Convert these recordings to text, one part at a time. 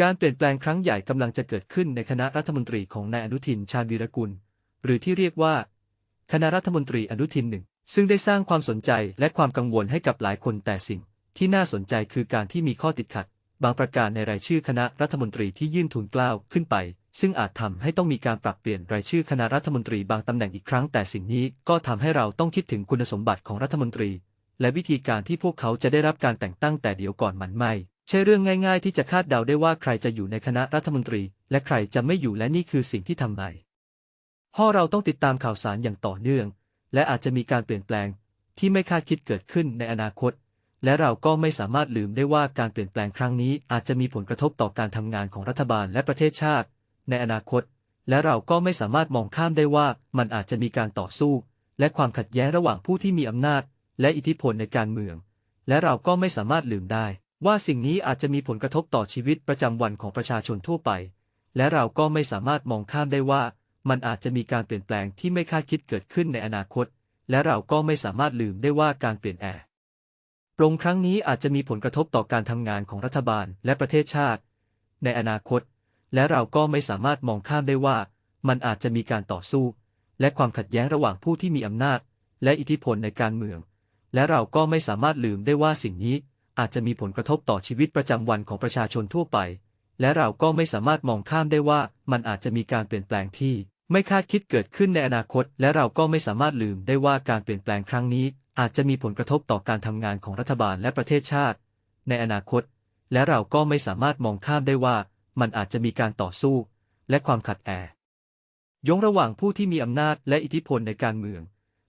การเปลี่ยนแปลงครั้งใหญ่กำลังจะเกิดขึ้นในคณะรัฐมนตรีของนายอนุทินชาญวีรกุล หรือที่เรียกว่า คณะรัฐมนตรีอนุทินหนึ่ง ซึ่งได้สร้างความสนใจและความกังวลให้กับหลายคนแต่สิ่ง ที่น่าสนใจคือการที่มีข้อติดขัด บางประการในรายชื่อคณะรัฐมนตรีที่ยื่นทูลเกล้าขึ้นไป ซึ่งอาจทำให้ต้องมีการปรับเปลี่ยนรายชื่อคณะรัฐมนตรีบางตำแหน่งอีกครั้งแต่สิ่งนี้ก็ทำให้เราต้องคิดถึงคุณสมบัติของรัฐมนตรี และวิธีการที่พวกเขาจะได้รับการแต่งตั้งแต่เดี๋ยวก่อนมันไม่ ช่เรื่องง่ายๆ ที่จะคาดเดาได้ว่าใครจะอยู่ในคณะรัฐมนตรี และใครจะไม่อยู่และนี่คือสิ่งที่ทำไมพ่อเราต้องติดตามข่าวสารอย่างต่อเนื่อง และอาจจะมีการเปลี่ยนแปลง ที่ไม่คาดคิดเกิดขึ้นในอนาคต และเราก็ไม่สามารถลืมได้ว่าการเปลี่ยนแปลงครั้งนี้ อาจจะมีผลกระทบต่อการทำงานของรัฐบาลและประเทศชาติ ในอนาคต และเราก็ไม่สามารถมองข้ามได้ว่ามันอาจจะมีการต่อสู้ และความขัดแย้งระหว่างผู้ที่มีอำนาจ และอิทธิพลในการเมือง และเราก็ไม่สามารถลืมได้ ว่าสิ่งนี้อาจจะมีผลกระทบต่อชีวิตประจำวันของประชาชนทั่วไป และเราก็ไม่สามารถมองข้ามได้ว่า มันอาจจะมีการเปลี่ยนแปลงที่ไม่คาดคิดเกิดขึ้นในอนาคต และเราก็ไม่สามารถลืมได้ว่าการเปลี่ยนแปลงครั้งนี้อาจจะมีผลกระทบต่อการทำงานของรัฐบาลและประเทศชาติ ในอนาคต และเราก็ไม่สามารถมองข้ามได้ว่า มันอาจจะมีการต่อสู้ และความขัดแย้งระหว่างผู้ที่มีอำนาจ และอิทธิพลในการเมือง และเราก็ไม่สามารถลืมได้ว่าสิ่งนี้ อาจจะมีผลกระทบต่อชีวิตประจำวันของประชาชนทั่วไป และเราก็ไม่สามารถมองข้ามได้ว่ามันอาจจะมีการเปลี่ยนแปลงที่ ไม่คาดคิดเกิดขึ้นในอนาคต และเราก็ไม่สามารถลืมได้ว่าการเปลี่ยนแปลงครั้งนี้ อาจจะมีผลกระทบต่อการทำงานของรัฐบาลและประเทศชาติ ในอนาคต และเราก็ไม่สามารถมองข้ามได้ว่ามันอาจจะมีการต่อสู้ และความขัดแย้งยงระหว่างผู้ที่มีอำนาจและอิทธิพลในการเมือง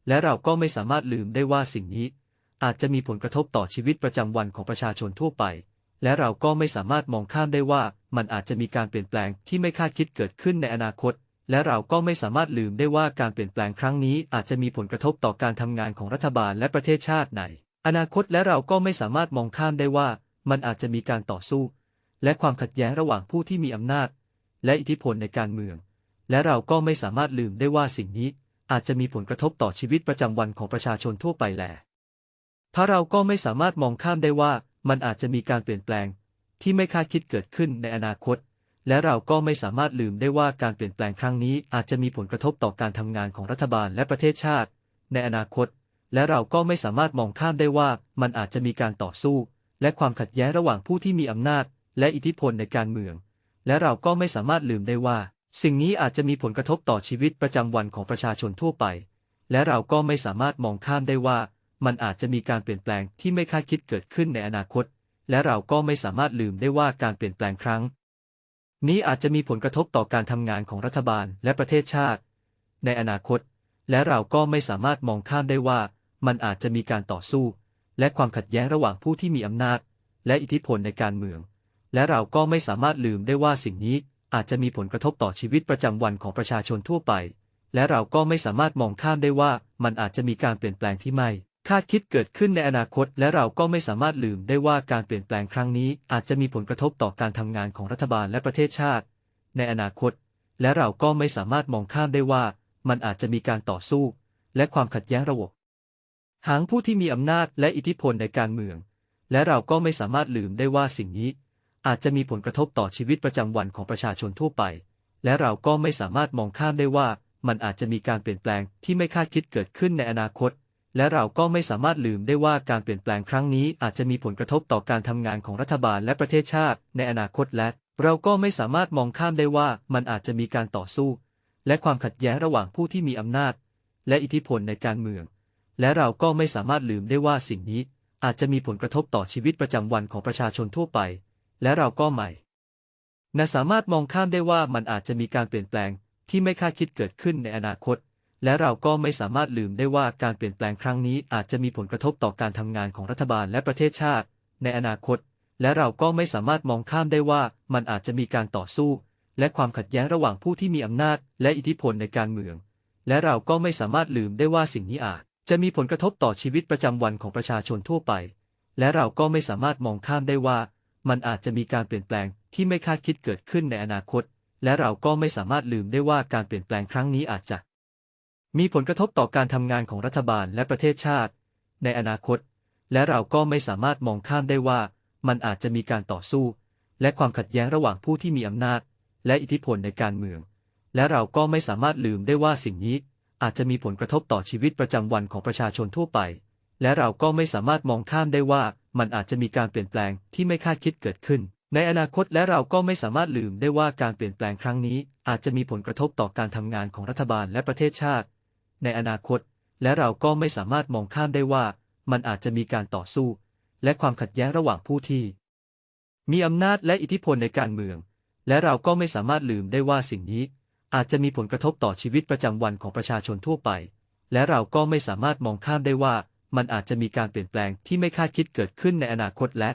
และเราก็ไม่สามารถลืมได้ว่าสิ่งนี้ อาจจะมีผลกระทบต่อชีวิตประจำวันของประชาชนทั่วไป และเราก็ไม่สามารถมองข้ามได้ว่ามันอาจจะมีการเปลี่ยนแปลงที่ไม่คาดคิดเกิดขึ้นในอนาคต และเราก็ไม่สามารถลืมได้ว่าการเปลี่ยนแปลงครั้งนี้อาจจะมีผลกระทบต่อการทำงานของรัฐบาลและประเทศชาติในอนาคตและเราก็ไม่สามารถมองข้ามได้ว่ามันอาจจะมีการต่อสู้ และความขัดแย้งระหว่างผู้ที่มีอำนาจ และอิทธิพลในการเมือง และเราก็ไม่สามารถลืมได้ว่าสิ่งนี้อาจจะมีผลกระทบต่อชีวิตประจำวันของประชาชนทั่วไปแหละ ถ้าเราก็ไม่สามารถมองข้ามได้ว่ามันอาจจะมีการเปลี่ยนแปลง ที่ไม่คาดคิดเกิดขึ้นในอนาคต และเราก็ไม่สามารถลืมได้ว่าการเปลี่ยนแปลงครั้งนี้อาจจะมีผลกระทบต่อการทำงานของรัฐบาลและประเทศชาติ ในอนาคต และเราก็ไม่สามารถมองข้ามได้ว่ามันอาจจะมีการต่อสู้ และความขัดแย้งระหว่างผู้ที่มีอำนาจ และอิทธิพลในการเมือง และเราก็ไม่สามารถลืมได้ว่า สิ่งนี้อาจจะมีผลกระทบต่อชีวิตประจำวันของประชาชนทั่วไป และเราก็ไม่สามารถมองข้ามได้ว่า มันอาจจะมีการเปลี่ยนแปลงที่ไม่คาดคิดเกิดขึ้นในอนาคต และเราก็ไม่สามารถลืมได้ว่าการเปลี่ยนแปลงครั้ง นี้อาจจะมีผลกระทบต่อการทำงานของรัฐบาลและประเทศชาติ ในอนาคต และเราก็ไม่สามารถมองข้ามได้ว่า มันอาจจะมีการต่อสู้ และความขัดแย้งระหว่างผู้ที่มีอำนาจ และอิทธิพลในการเมือง และเราก็ไม่สามารถลืมได้ว่าสิ่งนี้อาจจะมีผลกระทบต่อชีวิตประจำวันของประชาชนทั่วไป และเราก็ไม่สามารถมองข้ามได้ว่ามันอาจจะมีการเปลี่ยนแปลงที่ไม่ คาดคิดเกิดขึ้นในอนาคต และเราก็ไม่สามารถลืมได้ว่าการเปลี่ยนแปลงครั้งนี้ อาจจะมีผลกระทบต่อการทำงานของรัฐบาลและประเทศชาติ ในอนาคต และเราก็ไม่สามารถมองข้ามได้ว่า มันอาจจะมีการต่อสู้ และความขัดแย้งระบบหางผู้ที่มีอำนาจและอิทธิพลในการเมือง และเราก็ไม่สามารถลืมได้ว่าสิ่งนี้ อาจจะมีผลกระทบต่อชีวิตประจำวันของประชาชนทั่วไป และเราก็ไม่สามารถมองข้ามได้ว่า มันอาจจะมีการเปลี่ยนแปลงที่ไม่คาดคิดเกิดขึ้นในอนาคต และเราก็ไม่สามารถลืมได้ว่าการเปลี่ยนแปลงครั้งนี้อาจจะมีผลกระทบต่อการทำงานของรัฐบาลและประเทศชาติ ในอนาคตและ เราก็ไม่สามารถมองข้ามได้ว่ามันอาจจะมีการต่อสู้ และความขัดแย้งระหว่างผู้ที่มีอำนาจ และอิทธิพลในการเมือง และเราก็ไม่สามารถลืมได้ว่าสิ่งนี้ อาจจะมีผลกระทบต่อชีวิตประจำวันของประชาชนทั่วไป และเราก็ไม่น่าสามารถมองข้ามได้ว่ามันอาจจะมีการเปลี่ยนแปลงที่ไม่คาดคิดเกิดขึ้นในอนาคต และเราก็ไม่สามารถลืมได้ว่าการเปลี่ยนแปลงครั้งนี้อาจจะมีผลกระทบต่อการทำงานของรัฐบาลและประเทศชาติ ในอนาคต และเราก็ไม่สามารถมองข้ามได้ว่ามันอาจจะมีการต่อสู้ และความขัดแย้งระหว่างผู้ที่มีอำนาจ และอิทธิพลในการเมือง และเราก็ไม่สามารถลืมได้ว่าสิ่งนี้อาจ จะมีผลกระทบต่อชีวิตประจำวันของประชาชนทั่วไป และเราก็ไม่สามารถมองข้ามได้ว่า มันอาจจะมีการเปลี่ยนแปลงที่ไม่คาดคิดเกิดขึ้นในอนาคต และเราก็ไม่สามารถลืมได้ว่าการเปลี่ยนแปลงครั้งนี้อาจจะ มีผลกระทบต่อการทำงานของรัฐบาลและประเทศชาติ ในอนาคต และเราก็ไม่สามารถมองข้ามได้ว่า มันอาจจะมีการต่อสู้ และความขัดแย้งระหว่างผู้ที่มีอำนาจ และอิทธิพลในการเมือง และเราก็ไม่สามารถลืมได้ว่าสิ่งนี้ อาจจะมีผลกระทบต่อชีวิตประจำวันของประชาชนทั่วไป และเราก็ไม่สามารถมองข้ามได้ว่า มันอาจจะมีการเปลี่ยนแปลงที่ไม่คาดคิดเกิดขึ้น ในอนาคตและเราก็ไม่สามารถลืมได้ว่าการเปลี่ยนแปลงครั้งนี้ อาจจะมีผลกระทบต่อการทำงานของรัฐบาลและประเทศชาติ ในอนาคต และเราก็ไม่สามารถมองข้ามได้ว่า มันอาจจะมีการต่อสู้ และความขัดแย้งระหว่างผู้ที่ มีอำนาจและอิทธิพลในการเมือง และเราก็ไม่สามารถลืมได้ว่าสิ่งนี้ อาจจะมีผลกระทบต่อชีวิตประจำวันของประชาชนทั่วไป และเราก็ไม่สามารถมองข้ามได้ว่า มันอาจจะมีการเปลี่ยนแปลงที่ไม่คาดคิดเกิดขึ้นในอนาคตและ